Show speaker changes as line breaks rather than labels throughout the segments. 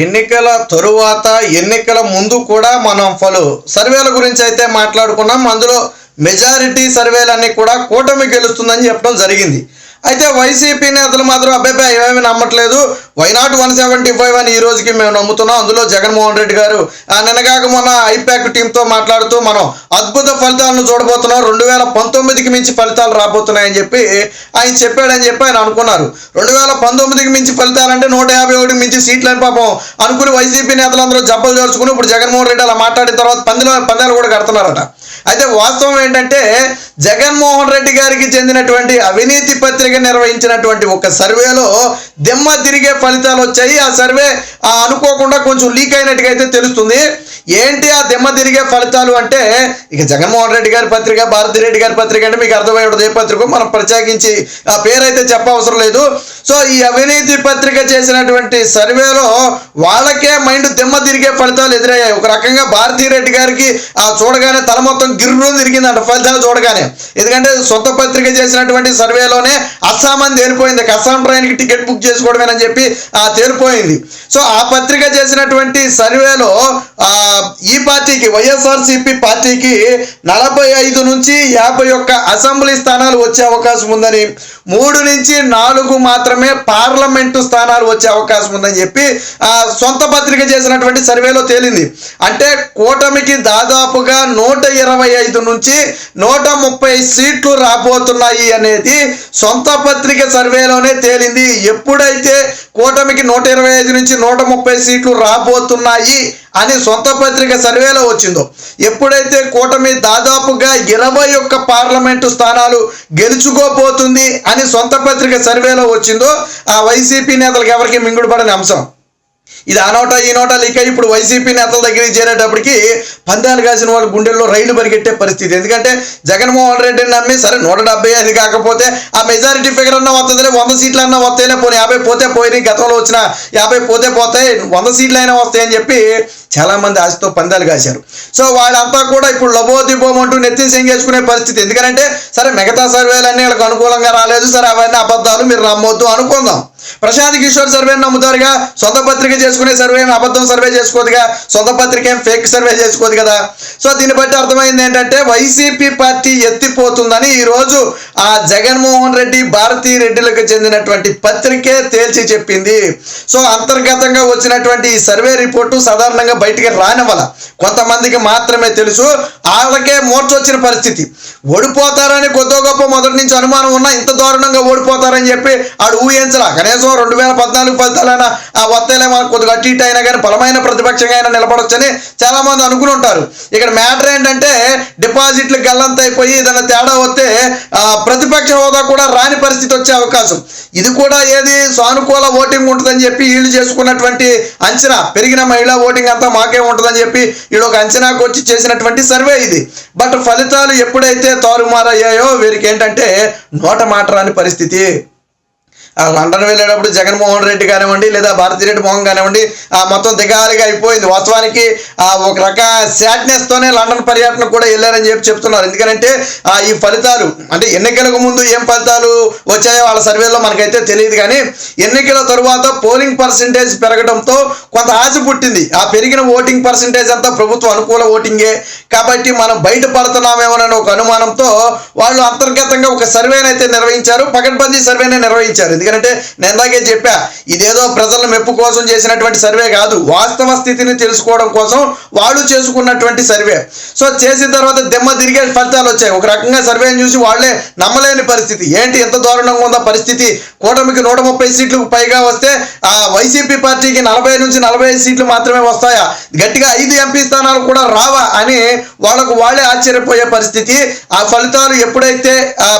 ఎన్నికల తరువాత ఎన్నికల ముందు కూడా మనం పలు సర్వేల గురించి అయితే మాట్లాడుకున్నాం. అందులో మెజారిటీ సర్వేలన్నీ కూడా కూటమి గెలుస్తుందని చెప్పడం జరిగింది. అయితే వైసీపీ నేతలు మాత్రం అబ్బాయి ఏమేమి నమ్మట్లేదు. వైనాట్ వన్ సెవెంటీ ఫైవ్ అని ఈ రోజుకి మేము నమ్ముతున్నాం. అందులో జగన్మోహన్ రెడ్డి గారు ఆ నిన్నగాక మొన్న ఐపాక్ టీంతో మాట్లాడుతూ మనం అద్భుత ఫలితాలను చూడబోతున్నాం. రెండు వేల పంతొమ్మిదికి మించి ఫలితాలు రాబోతున్నాయని చెప్పి ఆయన చెప్పాడని చెప్పి ఆయన అనుకున్నారు. రెండు వేల పంతొమ్మిదికి మించి ఫలితాలంటే నూట యాభై ఒకటికి మించి సీట్లని పాపం అనుకుని వైసీపీ నేతలందరూ జబ్బలు చేర్చుకుని ఇప్పుడు జగన్మోహన్ రెడ్డి అలా మాట్లాడిన తర్వాత పందిలో పందాలు కూడా కడుతున్నారట. అయితే వాస్తవం ఏంటంటే జగన్మోహన్ రెడ్డి గారికి చెందినటువంటి అవినీతి పత్రిక నిర్వహించినటువంటి ఒక సర్వేలో దిమ్మ తిరిగే ఫలితాలు వచ్చాయి. ఆ సర్వే అనుకోకుండా కొంచెం లీక్ అయినట్టుగా అయితే తెలుస్తుంది. ఏంటి ఆ దిమ్మ తిరిగే ఫలితాలు అంటే ఇక జగన్మోహన్ రెడ్డి గారి పత్రిక భారతి రెడ్డి గారి పత్రిక అంటే మీకు అర్థమై ఉంటుంది ఏ పత్రిక మనం ప్రత్యేకించి ఆ పేరైతే చెప్పవసరం లేదు. సో ఈ అవినీతి పత్రిక చేసినటువంటి సర్వేలో వాళ్ళకే మైండ్ దిమ్మ తిరిగే ఫలితాలు ఎదురయ్యాయి. ఒక రకంగా భారతీ రెడ్డి గారికి ఆ చూడగానే తల మొత్తం గిర్రు తిరిగిందంట ఫలితాలు చూడగానే. ఎందుకంటే సొంత పత్రిక చేసినటువంటి సర్వేలోనే అస్సాం అని తేలిపోయింది అస్సాం ట్రైన్కి టికెట్ బుక్ చేసుకోవడమేనని చెప్పి ఆ తేలిపోయింది. సో ఆ పత్రిక చేసినటువంటి సర్వేలో ఆ, ఈ పార్టీకి వైఎస్ఆర్సిపి పార్టీకి నలభై ఐదు నుంచి యాభై ఒక్క అసెంబ్లీ స్థానాలు వచ్చే అవకాశం ఉందని మూడు నుంచి నాలుగు మాత్రమే పార్లమెంటు స్థానాలు వచ్చే అవకాశం ఉందని చెప్పి సొంత పత్రిక చేసినటువంటి సర్వేలో తేలింది. అంటే కూటమికి దాదాపుగా నూట ఇరవై ఐదు నుంచి నూట ముప్పై సీట్లు రాబోతున్నాయి అనేది సొంత పత్రిక సర్వేలోనే తేలింది. ఎప్పుడైతే కూటమికి నూట ఇరవై ఐదు నుంచి నూట ముప్పై సీట్లు రాబోతున్నాయి అని సొంత పత్రిక సర్వేలో వచ్చిందో ఎప్పుడైతే కూటమి దాదాపుగా ఇరవై ఒక్క పార్లమెంటు స్థానాలు గెలుచుకోబోతుంది అని సొంత పత్రిక సర్వేలో వచ్చిందో ఆ వైసీపీ నేతలకు ఎవరికి మింగుడుపడని అంశం. ఇది ఆ నోట ఈ నోట లీక్ అయ్యి ఇప్పుడు వైసీపీ నేతల దగ్గరికి చేరేటప్పటికి పందాలు కాసిన వాళ్ళ గుండెల్లో రైలు పరిగెట్టే పరిస్థితి. ఎందుకంటే జగన్మోహన్ రెడ్డిని నమ్మి సరే నూట డెబ్బై ఐదు కాకపోతే ఆ మెజారిటీ ఫిగర్ అన్నా వస్తుందిలే వంద సీట్లు అన్నా వస్తాయిలే పోనీ యాభై పోతే పోయి గతంలో వచ్చిన యాభై పోతే పోతాయి వంద సీట్లు అయినా వస్తాయని చెప్పి చాలా మంది ఆశతో పందాలు కాశారు. సో వాళ్ళంతా కూడా ఇప్పుడు లబోదిబోం అంటూ నెత్తి సెంగేసుకునే పరిస్థితి. ఎందుకంటే సరే మిగతా సర్వేలన్నీ వాళ్ళకి అనుకూలంగా రాలేదు సరే అవన్నీ అబద్ధాలు మీరు నమ్మొద్దు అనుకుందాం. ప్రశాంత్ కిషోర్ సర్వే నమ్ముతారుగా. సొంత పత్రిక చేసుకునే సర్వే అబద్ధం సర్వే చేసుకోదుగా. సొంత పత్రిక ఏం ఫేక్ సర్వే చేసుకోదు కదా. సో దీన్ని బట్టి అర్థమైంది ఏంటంటే వైసీపీ పార్టీ ఎత్తిపోతుందని ఈరోజు ఆ జగన్మోహన్ రెడ్డి భారతీ రెడ్డిలకు చెందినటువంటి పత్రికే తేల్చి చెప్పింది. సో అంతర్గతంగా వచ్చినటువంటి ఈ సర్వే రిపోర్టు సాధారణంగా బయటికి రానివ్వాల. కొంతమందికి మాత్రమే తెలుసు. వాళ్ళకే మోర్చొచ్చిన పరిస్థితి. ఓడిపోతారని కొద్దో గొప్ప మొదటి నుంచి అనుమానం ఉన్నా ఇంత దారుణంగా ఓడిపోతారని చెప్పి ఆడు ఊహించలా కనీసం రెండు వేల పద్నాలుగు ఫలితాలైనా ఆ వత్తేలే మనకు కొద్దిగా అటు ఇటు అయినా కానీ బలమైన ప్రతిపక్షంగా అయినా నిలబడొచ్చని చాలా మంది అనుకుని ఉంటారు. ఇక్కడ మ్యాటర్ ఏంటంటే డిపాజిట్లు గల్లంత అయిపోయి ఏదైనా తేడా వస్తే ప్రతిపక్ష హోదా కూడా రాని పరిస్థితి వచ్చే అవకాశం. ఇది కూడా ఏది సానుకూల ఓటింగ్ ఉంటుందని చెప్పి వీళ్ళు చేసుకున్నటువంటి అంచనా. పెరిగిన మహిళా ఓటింగ్ అంతా మాకే ఉంటుందని చెప్పి వీళ్ళు ఒక అంచనాకు వచ్చి చేసినటువంటి సర్వే ఇది. బట్ ఫలితాలు ఎప్పుడైతే తారుమారయ్యాయో వీరికి ఏంటంటే నోట మాట రాని పరిస్థితి. లండన్ వెళ్ళేటప్పుడు జగన్మోహన్ రెడ్డి కానివ్వండి లేదా భారతిరెడ్డి మోహన్ కానివ్వండి ఆ మొత్తం దిగాలిగా అయిపోయింది. వాస్తవానికి ఆ ఒక రక sadness తోనే లండన్ పర్యటన కూడా వెళ్ళారని చెప్పి చెప్తున్నారు. ఎందుకంటే ఆ ఈ ఫలితాలు అంటే ఎన్నికలకు ముందు ఏం ఫలితాలు వచ్చాయో వాళ్ళ సర్వేలో మనకైతే తెలియదు కానీ ఎన్నికల తరువాత పోలింగ్ పర్సంటేజ్ పెరగడంతో కొంత ఆశ పుట్టింది. ఆ పెరిగిన ఓటింగ్ పర్సంటేజ్ అంతా ప్రభుత్వ అనుకూల ఓటింగే. కాబట్టి మనం బయటపడుతున్నామేమోనని ఒక అనుమానంతో వాళ్ళు అంతర్గతంగా ఒక సర్వేనైతే నిర్వహించారు. పకడ్బందీ సర్వేనే నిర్వహించారు. ఎందుకంటే నేను ఇందాకే చెప్పా ఇదేదో ప్రజల మెప్పు కోసం చేసినటువంటి సర్వే కాదు వాస్తవ స్థితిని తెలుసుకోవడం కోసం వాళ్ళు చేసుకున్నటువంటి సర్వే. సో చేసిన తర్వాత దెమ్మ తిరిగే ఫలితాలు వచ్చాయి. ఒక రకంగా సర్వేని చూసి వాళ్ళే నమ్మలేని పరిస్థితి. ఏంటి ఎంత దారుణంగా ఉందో పరిస్థితి? కూటమికి నూట ముప్పై సీట్లకు పైగా వస్తే ఆ వైసీపీ పార్టీకి నలభై నుంచి నలభై ఐదు సీట్లు మాత్రమే వస్తాయా? గట్టిగా ఐదు ఎంపీ స్థానాలు కూడా రావా అని వాళ్ళకు వాళ్ళే ఆశ్చర్యపోయే పరిస్థితి. ఆ ఫలితాలు ఎప్పుడైతే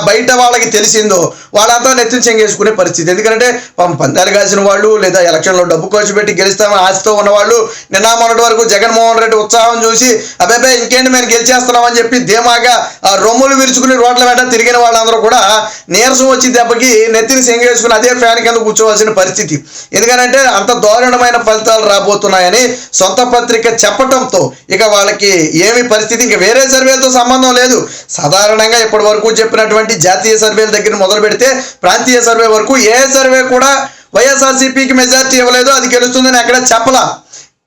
బయట వాళ్ళకి తెలిసిందో వాళ్ళంతా నెత్తిని చెంగేసుకునే పరిస్థితి. ఎందుకంటే పాపం పందాలు కాసిన వాళ్ళు లేదా ఎలక్షన్లో డబ్బు ఖర్చు పెట్టి గెలుస్తామని ఆశతో ఉన్నవాళ్ళు నిన్న మొన్నటి వరకు జగన్మోహన్ రెడ్డి ఉత్సాహం చూసి అబ్బాయి ఇంకేంటి మేము గెలిచేస్తున్నామని చెప్పి ధీమాగా ఆ రొమ్ములు విరుచుకుని రోడ్ల వెంట తిరిగిన వాళ్ళందరూ కూడా నీరసం వచ్చి దెబ్బకి నెత్తిని సెంగేసుకుని అదే ఫ్యాన్ కింద కూర్చోవలసిన పరిస్థితి. ఎందుకంటే అంత దారుణమైన ఫలితాలు రాబోతున్నాయని సొంత పత్రిక చెప్పటంతో ఇక వాళ్ళకి ఏమి పరిస్థితి ఇంకా వేరే సర్వేలతో సంబంధం లేదు. సాధారణంగా ఇప్పటి వరకు చెప్పినటువంటి జాతీయ సర్వేల దగ్గర మొదలు పెడితే ప్రాంతీయ సర్వే వరకు ఏ సర్వే కూడా వైఎస్ఆర్సీపీకి మెజార్టీ ఇవ్వలేదు అది గెలుస్తుందని ఎక్కడ చెప్పలా?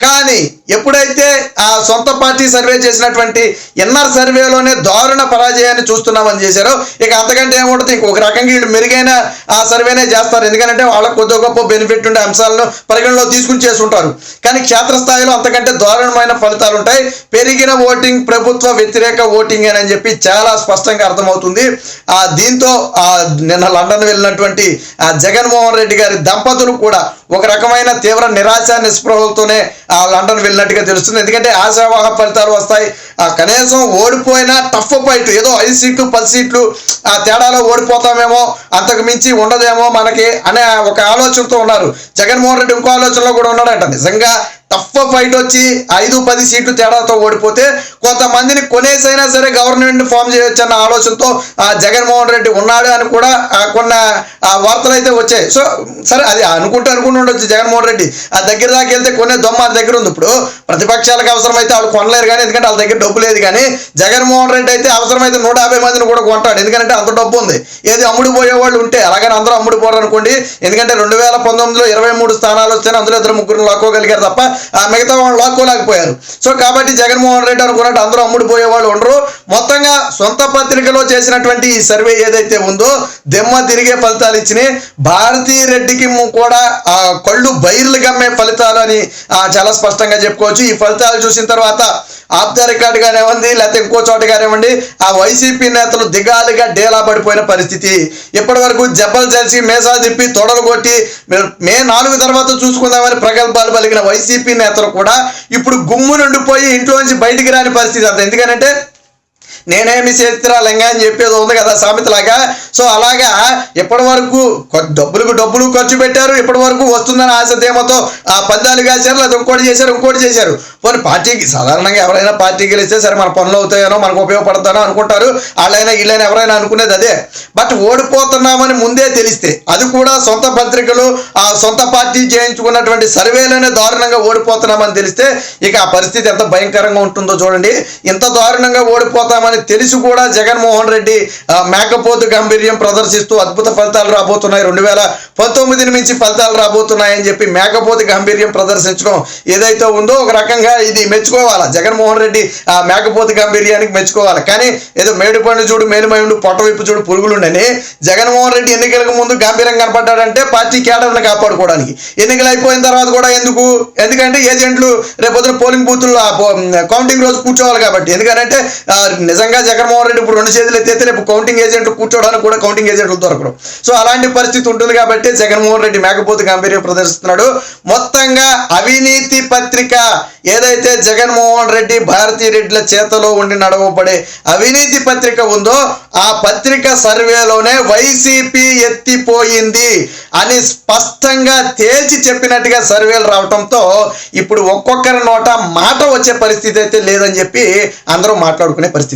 కానీ ఎప్పుడైతే ఆ సొంత పార్టీ సర్వే చేసినటువంటి ఎన్ఆర్ సర్వేలోనే దారుణ పరాజయాన్ని చూస్తున్నామని చేశారో ఇక అంతకంటే ఏముంటుంది? ఇంకొక రకంగా వీళ్ళు మెరుగైన ఆ సర్వేనే చేస్తారు. ఎందుకంటే వాళ్ళకు కొద్ది గొప్ప బెనిఫిట్ ఉండే అంశాలను పరిగణలో తీసుకుని చేస్తుంటారు. కానీ క్షేత్రస్థాయిలో అంతకంటే దారుణమైన ఫలితాలు ఉంటాయి. పెరిగిన ఓటింగ్ ప్రభుత్వ వ్యతిరేక ఓటింగ్ అని చెప్పి చాలా స్పష్టంగా అర్థమవుతుంది. ఆ దీంతో ఆ నిన్న లండన్ వెళ్ళినటువంటి ఆ జగన్మోహన్ రెడ్డి గారి దంపతులు కూడా ఒక రకమైన తీవ్ర నిరాశ నిస్పృహలతోనే ఆ లండన్ వెళ్ళినట్టుగా తెలుస్తుంది. ఎందుకంటే ఆశావాహ ఫలితాలు వస్తాయి. ఆ కనీసం ఓడిపోయినా టఫ్ ఫైట్ ఏదో ఐదు సీట్లు పది సీట్లు ఆ తేడాలో ఓడిపోతామేమో అంతకు మించి ఉండదేమో మనకి అనే ఒక ఆలోచనతో ఉన్నారు. జగన్మోహన్ రెడ్డి ఇంకో ఆలోచనలో కూడా ఉన్నాడంట. నిజంగా తప్ప ఫైట్ వచ్చి ఐదు పది సీట్లు తేడాతో ఓడిపోతే కొంతమందిని కొనేసైనా సరే గవర్నమెంట్ ఫామ్ చేయొచ్చు అన్న ఆలోచనతో ఆ జగన్మోహన్ రెడ్డి ఉన్నాడు అని కూడా కొన్ని వార్తలు అయితే వచ్చాయి. సో సరే అది అనుకుంటూ అనుకుంటూ ఉండొచ్చు జగన్మోహన్ రెడ్డి. ఆ దగ్గర దాకా వెళ్తే కొనే దొమ్మ వాళ్ళ దగ్గర ఉంది. ఇప్పుడు ప్రతిపక్షాలకు అవసరమైతే వాళ్ళు కొనలేరు కానీ ఎందుకంటే వాళ్ళ దగ్గర డబ్బు లేదు కానీ జగన్మోహన్ రెడ్డి అయితే అవసరమైతే నూట యాభై మందిని కూడా కొంటాడు. ఎందుకంటే అంత డబ్బు ఉంది. ఏది అమ్ముడు పోయే వాళ్ళు ఉంటే అలాగని అందరూ అమ్ముడు పోరు అనుకోండి ఎందుకంటే రెండు వేల పంతొమ్మిదిలో ఇరవై మూడు స్థానాలు వస్తేనే అందులో ఇద్దరు ముగ్గురు లాక్కోగలిగారు తప్ప మిగతా వాళ్ళు లాక్కోలేకపోయారు. సో కాబట్టి జగన్మోహన్ రెడ్డి అనుకున్నట్టు అందరూ అమ్ముడిపోయే వాళ్ళు ఉండరు. మొత్తంగా సొంత పత్రికలో చేసినటువంటి ఈ సర్వే ఏదైతే ఉందో దెమ్మ తిరిగే ఫలితాలు ఇచ్చినాయి. భారతీ రెడ్డికి ము- కూడా ఆ కళ్ళు బైర్లు గమ్మే ఫలితాలు అని చాలా స్పష్టంగా చెప్పుకోవచ్చు. ఈ ఫలితాలు చూసిన తర్వాత ఆప్త రికార్డు కానివ్వండి లేకపోతే ఇంకో చోట కానివ్వండి ఆ వైసీపీ నేతలు దిగాలుగా డేలా పడిపోయిన పరిస్థితి. ఇప్పటి వరకు జబ్బలు చేసి మేసాలు తిప్పి తొడలు కొట్టి మే- మే నాలుగు తర్వాత చూసుకుందామని ప్రగల్భాలు పలికిన వైసీపీ నేతలు కూడా ఇప్పుడు గుమ్ము నుండిపోయి ఇంట్లోంచి బయటికి రాని పరిస్థితి అంత. ఎందుకనంటే నేనేమి చేతిరా లింగా అని చెప్పేది ఉంది కదా సామెతలాగా. సో అలాగా ఇప్పటి వరకు డబ్బులకు డబ్బులు ఖర్చు పెట్టారు. ఇప్పటి వరకు వస్తుందని ఆశ ధీమతో ఆ పందాలు కాశారు లేదా ఇంకోటి చేశారు ఇంకోటి చేశారు. పోనీ పార్టీకి సాధారణంగా ఎవరైనా పార్టీకి గెలిస్తే సరే మన పనులు అవుతాయనో మనకు ఉపయోగపడతానో అనుకుంటారు. వాళ్ళైనా వీళ్ళైనా ఎవరైనా అనుకునేది అదే. బట్ ఓడిపోతున్నామని ముందే తెలిస్తే అది కూడా సొంత పత్రికలు ఆ సొంత పార్టీ చేయించుకున్నటువంటి సర్వేలోనే దారుణంగా ఓడిపోతున్నామని తెలిస్తే ఇక ఆ పరిస్థితి ఎంత భయంకరంగా ఉంటుందో చూడండి. ఇంత దారుణంగా ఓడిపోతామని తెలిసి కూడా జగన్మోహన్ రెడ్డి మేకపోతు గంభీర్యం ప్రదర్శిస్తూ అద్భుత ఫలితాలు రాబోతున్నాయి. రెండు వేల పంతొమ్మిదిని మించి ఫలితాలు రాబోతున్నాయని చెప్పి మేకపోతు గంభీర్యం ప్రదర్శించడం ఏదైతే ఉందో ఒక రకంగా ఇది మెచ్చుకోవాలా. జగన్మోహన్ రెడ్డి ఆ మేకపోతు గంభీర్యానికి మెచ్చుకోవాలి. కానీ ఏదో మేడిపండు చూడు మేలుమైండు పొట్ట పొట్టవైపు చూడు పురుగులుండని జగన్మోహన్ రెడ్డి ఎన్నికలకు ముందు గంభీరంగా కనపడ్డాడంటే పార్టీ కేడర్ని కాపాడుకోవడానికి. ఎన్నికలు అయిపోయిన తర్వాత కూడా ఎందుకు? ఎందుకంటే ఏజెంట్లు రేపొద్దున పోలింగ్ బూతుల్లో కౌంటింగ్ రోజు కూర్చోవాలి కాబట్టి. ఎందుకంటే నిజంగా నిజంగా జగన్మోహన్ రెడ్డి ఇప్పుడు రెండు చేతులు ఎత్తేస్తే రేపు కౌంటింగ్ ఏజెంట్లు కూర్చోవడానికి కూడా కౌంటింగ్ ఏజెంట్లు దొరకరు. సో అలాంటి పరిస్థితి ఉంటుంది కాబట్టి జగన్మోహన్ రెడ్డి మేకపోతు గంభీర్యం ప్రదర్శిస్తున్నాడు. మొత్తంగా అవినీతి పత్రిక ఏదైతే జగన్మోహన్ రెడ్డి భారతీ రెడ్డిల చేతలో ఉండి నడవబడే అవినీతి పత్రిక ఉందో ఆ పత్రిక సర్వేలోనే వైసీపీ ఎత్తిపోయింది అని స్పష్టంగా తేల్చి చెప్పినట్టుగా సర్వేలు రావటంతో ఇప్పుడు ఒక్కొక్కరి నోట మాట వచ్చే పరిస్థితి అయితే లేదని చెప్పి అందరూ మాట్లాడుకునే పరిస్థితి.